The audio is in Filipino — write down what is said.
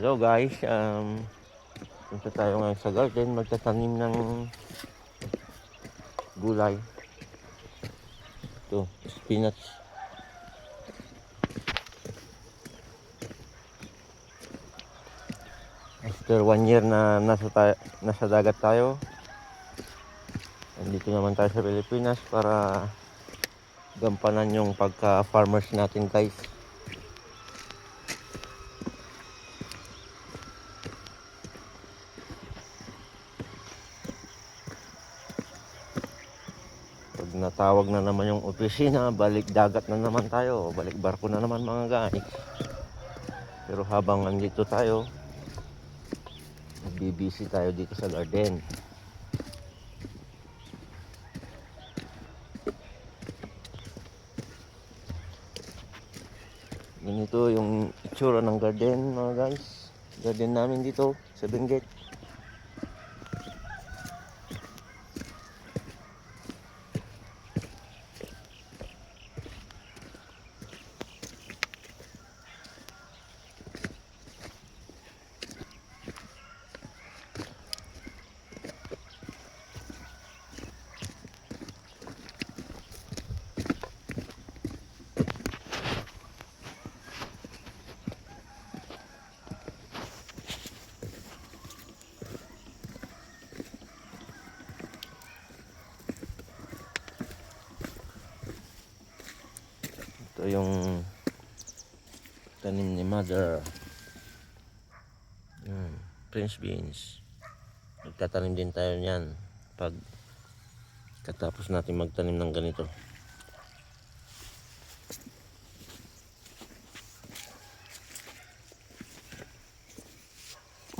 Hello guys, um, punta tayo ngayon sa garden, magtatanim ng gulay. Ito, spinach. After one year na nasa, tayo, nasa dagat tayo, nandito naman tayo sa Pilipinas para gampanan yung pagka-farmers natin guys. Natawag na naman yung opisina, balik dagat na naman tayo, balik barko na naman mga guys. Pero habang andito tayo, nagbibisi tayo dito sa garden. Ganito yung itsura ng garden mga guys. Garden namin dito sa Benguet. Ito yung tanim ni mother. Yan, Prince beans. Magtatanim din tayo niyan pag katapos natin magtanim ng ganito.